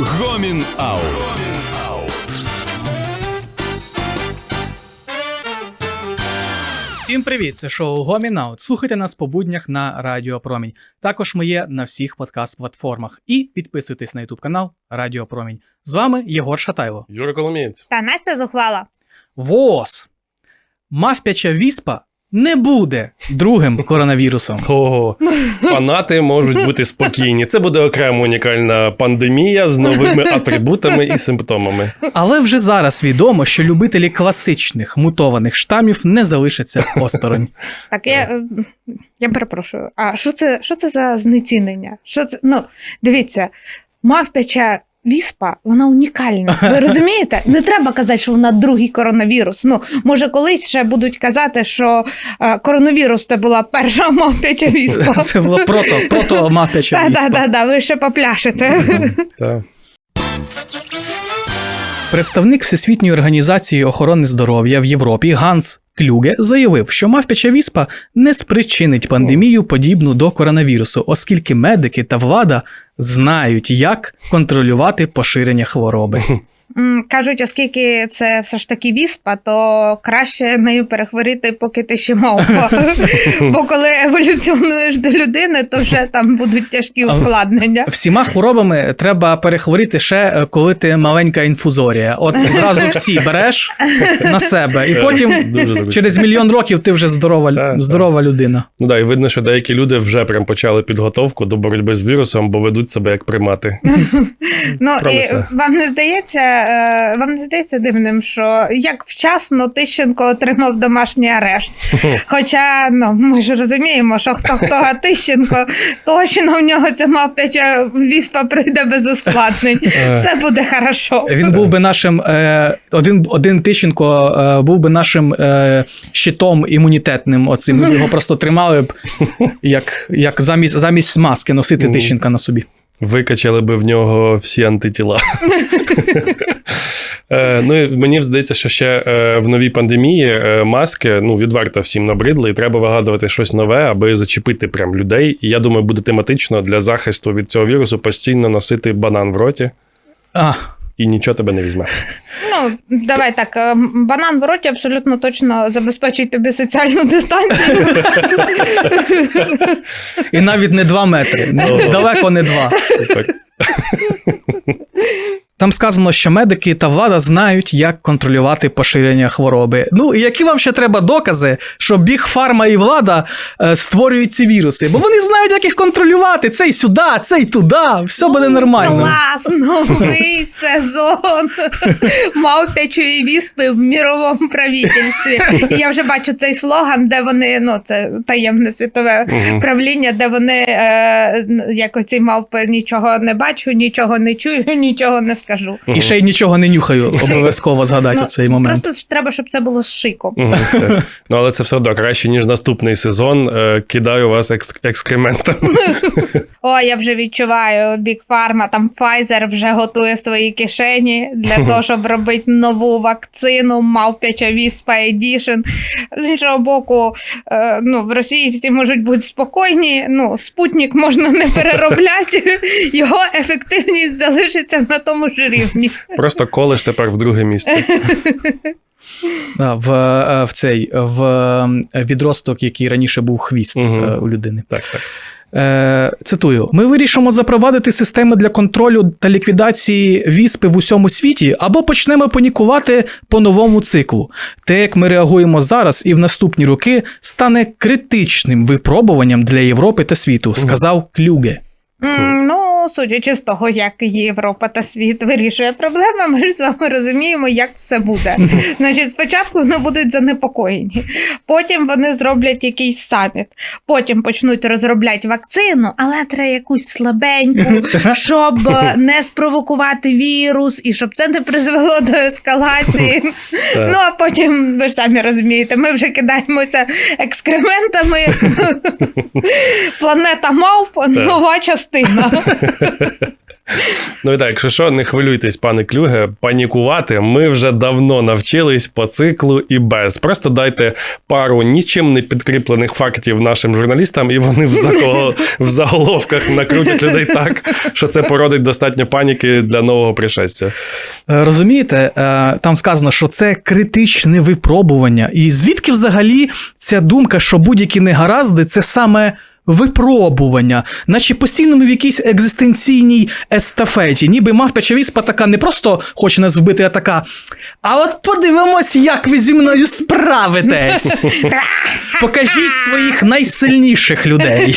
Гомін Аут. Всім привіт! Це шоу Гомін Аут. Слухайте нас по буднях на Радіо Промінь. Також ми є на всіх подкаст-платформах. І підписуйтесь на Ютуб канал Радіо Промінь. З вами Єгор Шатайло. Юра Коломієць. Та Настя зухвала. ВООЗ. Мавпяча віспа не буде другим коронавірусом. Ого, фанати можуть бути спокійні. Це буде окрема унікальна пандемія з новими атрибутами і симптомами. Але вже зараз відомо, що любителі класичних мутованих штамів не залишаться осторонь. Так, я, е, я перепрошую. А що це, що це за знецінення? Що це? Ну, дивіться, мавпяча віспа, вона унікальна. Ви розумієте? Не треба казати, що вона другий коронавірус. Ну, може, колись ще будуть казати, що е, коронавірус це була перша мавпяча віспа. Це було прото, прото мавпяча віспа. так, так, так, ви ще попляшете. Так. Представник Всесвітньої організації охорони здоров'я в Європі Ганс Клюге заявив, що мавпяча віспа не спричинить пандемію, подібну до коронавірусу, оскільки медики та влада знають, як контролювати поширення хвороби. Кажуть, оскільки це все ж таки віспа, то краще нею перехворіти, поки ти ще мавпа. Бо коли еволюціонуєш до людини, то вже там будуть тяжкі ускладнення. Всіма хворобами треба перехворіти ще е, коли ти маленька інфузорія. От зразу всі береш на себе, і потім через мільйон років ти вже здорова, здорова людина. Ну да, і видно, що деякі люди вже прям почали підготовку до боротьби з вірусом, бо ведуть себе як примати. Ну і вам не здається, е, вам не здається дивним, що як вчасно Тищенко отримав домашній арешт. Хоча ну ми ж розуміємо, що хто хто а Тищенко, точно в нього ця мавпяча віспа прийде без ускладнень. Е. Все буде хорошо. Він був би нашим е, один, один Тищенко е, був би нашим е, щитом імунітетним. Оцим Ми його просто тримали б як, як замість, замість маски носити Тищенка на собі. Викачали би в нього всі антитіла. Е, Ну, і мені здається, що ще е, в новій пандемії е, маски ну, відверто всім набридли, і треба вигадувати щось нове, аби зачепити прям людей. І я думаю, буде тематично для захисту від цього вірусу постійно носити банан в роті, А, і нічого тебе не візьме. Ну, давай так, е, банан в роті абсолютно точно забезпечить тобі соціальну дистанцію. і навіть не два метри. Далеко не два. Там сказано, що медики та влада знають, як контролювати поширення хвороби. Ну і які вам ще треба докази, що біг фарма і влада е, створюють ці віруси? Бо вони знають, як їх контролювати. Цей сюди, цей туди, все буде нормально. Клас, новий сезон мавпячої віспи в міровому правительстві. Я вже бачу цей слоган, де вони, ну це таємне світове правління, де вони е, як оці мавпи нічого не бачу, нічого не чую, нічого не скажу. І ще й нічого не нюхаю, обов'язково згадати Ну, цей момент. Просто треба, щоб це було з шиком. Ну, але це все одно краще, ніж наступний сезон. Е, Кидаю вас екс- екскрементами. О, я вже відчуваю, Big Pharma, там Pfizer вже готує свої кишені для того, щоб робити нову вакцину, мавпяча віспа Edition. З іншого боку, е, ну, в Росії всі можуть бути спокійні. Ну, спутник можна не переробляти, його ефективність залишиться на тому ж рівні. Просто колиш тепер в друге місце. В, е, в цей в е, відросток, який раніше був хвіст е, у людини. Так, так. Цитую: ми вирішимо запровадити системи для контролю та ліквідації віспи в усьому світі, або почнемо панікувати по новому циклу. Те, як ми реагуємо зараз і в наступні роки, стане критичним випробуванням для Європи та світу, сказав Клюге. Ну, судячи з того, як Європа та світ вирішує проблеми, ми ж з вами розуміємо, як все буде. Значить, спочатку вони будуть занепокоєні, потім вони зроблять якийсь саміт, потім почнуть розробляти вакцину, але треба якусь слабеньку, щоб е, не спровокувати вірус і щоб це не призвело до ескалації. Ну а потім ви ж самі розумієте, ми вже кидаємося екскрементами. Планета мавп, нова частина. Ну і так, якщо що, не хвилюйтесь, пане Клюге, панікувати. Ми вже давно навчились по циклу і без. Просто дайте пару нічим не підкріплених фактів нашим журналістам, і вони в, заголо... в заголовках накрутять людей так, що це породить достатньо паніки для нового пришестя. Е, Розумієте, е, там сказано, що це критичне випробування. І звідки взагалі ця думка, що будь-які негаразди це саме випробування, наче постійно ми в якійсь екзистенційній естафеті, ніби мавпяча віспа така не просто хоче нас вбити, а така. А от подивимось, як ви зі мною справитесь. Покажіть своїх найсильніших людей.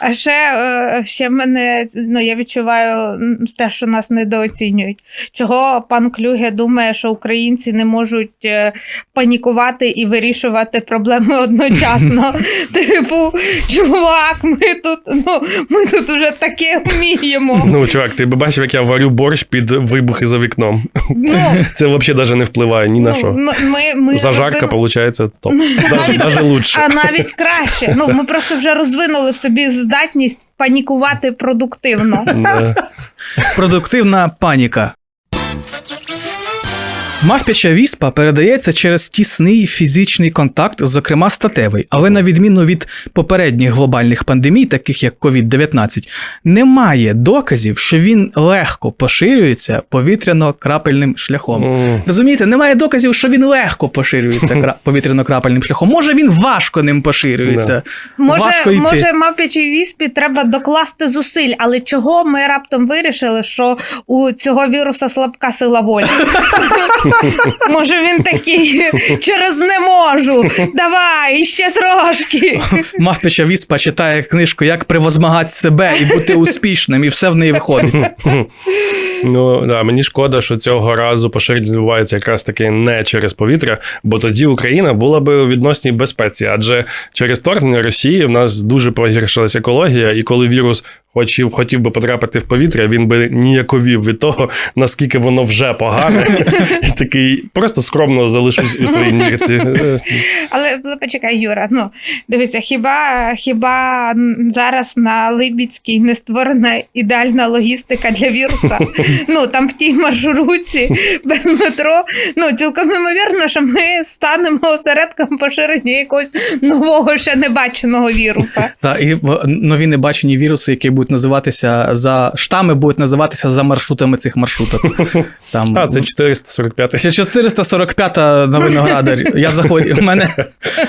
А ще, е, ще мене ну, я відчуваю те, що нас недооцінюють. Чого пан Клюге думає, що українці не можуть е, панікувати і вирішувати проблеми одночасно. Типу, чувак, ми тут, ну, ми тут вже таке вміємо. Ну, чувак, ти б бачив, як я варю борщ під вибухи за вікном. Ну, Це взагалі навіть не впливає ні на ну, що. Ми, ми, ми Зажарка, робимо- виходить, топ. Навіть- Навіть, навіть лучше. А навіть краще. Ну, ми просто вже розвинули в собі здатність панікувати продуктивно. Да. Продуктивна паніка. Мавпяча віспа передається через тісний фізичний контакт, зокрема статевий, але на відміну від попередніх глобальних пандемій, таких як COVID-19, немає доказів, що він легко поширюється повітряно-крапельним шляхом. М. Розумієте, немає доказів, що він легко поширюється кра- повітряно-крапельним шляхом. Може, він важко ним поширюється. Може, важко йти. може, мавпячій віспі треба докласти зусиль, але чого ми раптом вирішили, що у цього віруса слабка сила волі? Може, він такий через не можу. Давай, іще трошки. Мавпяча віспа читає книжку Як превозмагати себе і бути успішним, і все в неї виходить. Ну да, мені шкода, що цього разу поширення відбувається якраз таки не через повітря, бо тоді Україна була би у відносній безпеці, адже через вторгнення Росії в нас дуже погіршилася екологія, і коли вірус хотів, хотів би потрапити в повітря, він би ніяковів від того, наскільки воно вже погане, і такий просто скромно залишусь у своїй нірці. Але почекай, Юра. Ну дивися, хіба хіба зараз на Либідській не створена ідеальна логістика для віруса? Ну там в тій маршрутці без метро. Ну цілком ймовірно, що ми станемо осередком поширення якогось нового ще небаченого віруса. Та і нові небачені віруси, які будуть називатися за штами, будуть називатися за маршрутами цих маршруток. Там А, це 445-й. Це 445-та на Виноградар. Я заходжу. У мене,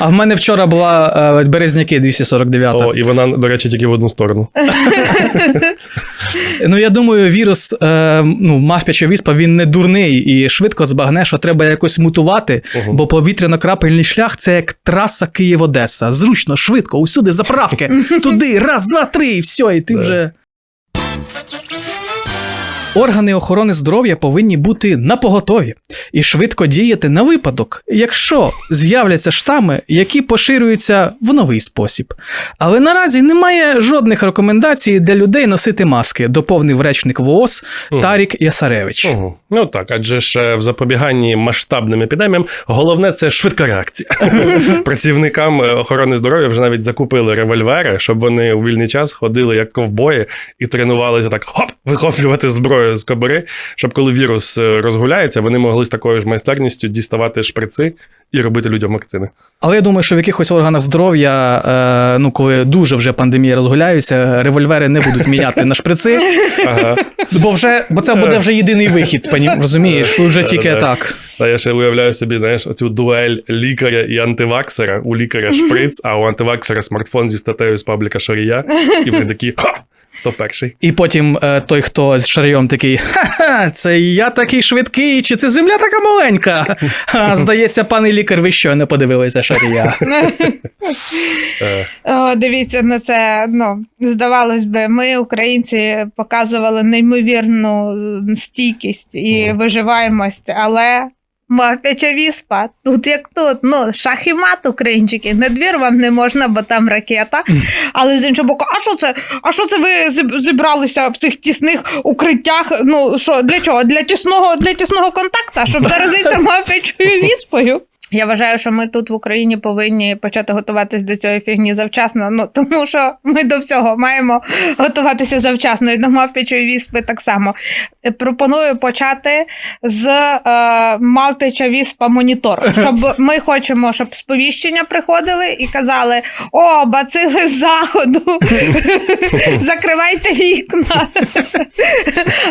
а в мене вчора була е, Березняки 249-та. О, і вона, до речі, тільки в одну сторону. Ну я думаю, вірус, е, ну, мавпяча віспа, він не дурний і швидко збагне, що треба якось мутувати, угу. бо повітряно-крапельний шлях це як траса Київ-Одеса. Зручно, швидко, усюди заправки. Туди, раз, два, три, і все, і ти Да. вже. Органи охорони здоров'я повинні бути напоготові і швидко діяти на випадок, якщо з'являться штами, які поширюються в новий спосіб. Але наразі немає жодних рекомендацій для людей носити маски, доповнив речник ВООЗ Мгм. Тарік Ясаревич. Ого. Ну так, адже ж е, в запобіганні масштабним епідеміям головне це швидка реакція. Працівникам е, охорони здоров'я вже навіть закупили револьвери, щоб вони у вільний час ходили як ковбої і тренувалися так хоп, вихоплювати зброю з кобури, щоб коли вірус е, розгуляється, вони могли з такою ж майстерністю діставати шприци і робити людям вакцини. Але я думаю, що в якихось органах здоров'я, е, ну коли дуже вже пандемія розгуляється, револьвери не будуть міняти на шприци, Ага. бо вже бо це буде вже єдиний вихід. пані- Розумієш, вже тільки так. Та я ще уявляю собі, знаєш, оцю дуель лікаря і антиваксера. У лікаря шприц, а у антиваксера смартфон зі статтею з пабліка Шарія. І вони такі ха! Хто перший? І потім е, той, хто з шарйом такий: ха-ха, це я такий швидкий, чи це земля така маленька? А, здається, пане лікар, ви що не подивилися шарія. Е, О, дивіться на це. Ну, здавалось би, ми, українці, показували неймовірну стійкість і виживаємость, але. Мавпяча віспа, тут як тут. Ну, шах і мат, українчики. На двір вам не можна, бо там ракета. Але з іншого боку, а що це? А що це ви зібралися в цих тісних укриттях? Ну що, для чого? Для тісного, для тісного контакту, щоб заразитися мавпячою віспою? Я вважаю, що ми тут в Україні повинні почати готуватись до цієї фігні завчасно. Ну тому що ми до всього маємо готуватися завчасно. І до мавпячої віспи так само. Е, Пропоную почати з е, мавпяча віспа монітор. Щоб ми хочемо, щоб сповіщення приходили і казали: о, бацили з заходу, закривайте вікна.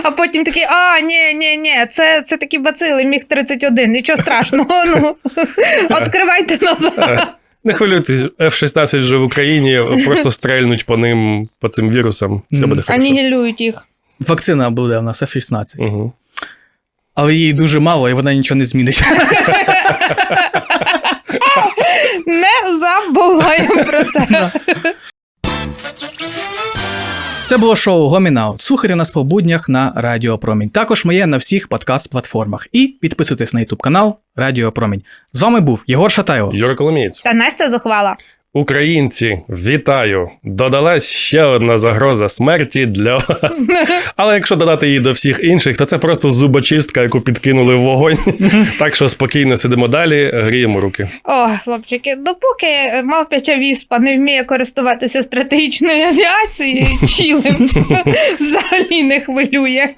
А потім такі, а, ні, ні, ні, це, це такі бацили, міг 31, нічого страшного. Ну, відкривайте назад. Не хвилюйтесь, F-16 вже в Україні, просто стрельнуть по ним, по цим вірусам. Це буде хорошо. Анігілюють їх. Вакцина буде у нас F-16. Угу. Але її дуже мало, і вона нічого не змінить. Не забуваємо про це. Це було шоу Гомінаут. Слухайте нас по буднях на Радіо Промінь. Також ми є на всіх подкаст-платформах. І підписуйтесь на ютуб канал Радіо Промінь. З вами був Єгор Шатайло. Юра Коломієць. Та Настя зухвала. Українці, вітаю! Додалась ще одна загроза смерті для вас. Але якщо додати її до всіх інших, то це просто зубочистка, яку підкинули в вогонь. Так що спокійно сидимо далі, гріємо руки. О, хлопчики, допоки мавпяча віспа не вміє користуватися стратегічною авіацією, чілим взагалі не хвилює.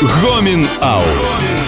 Гомін Аут.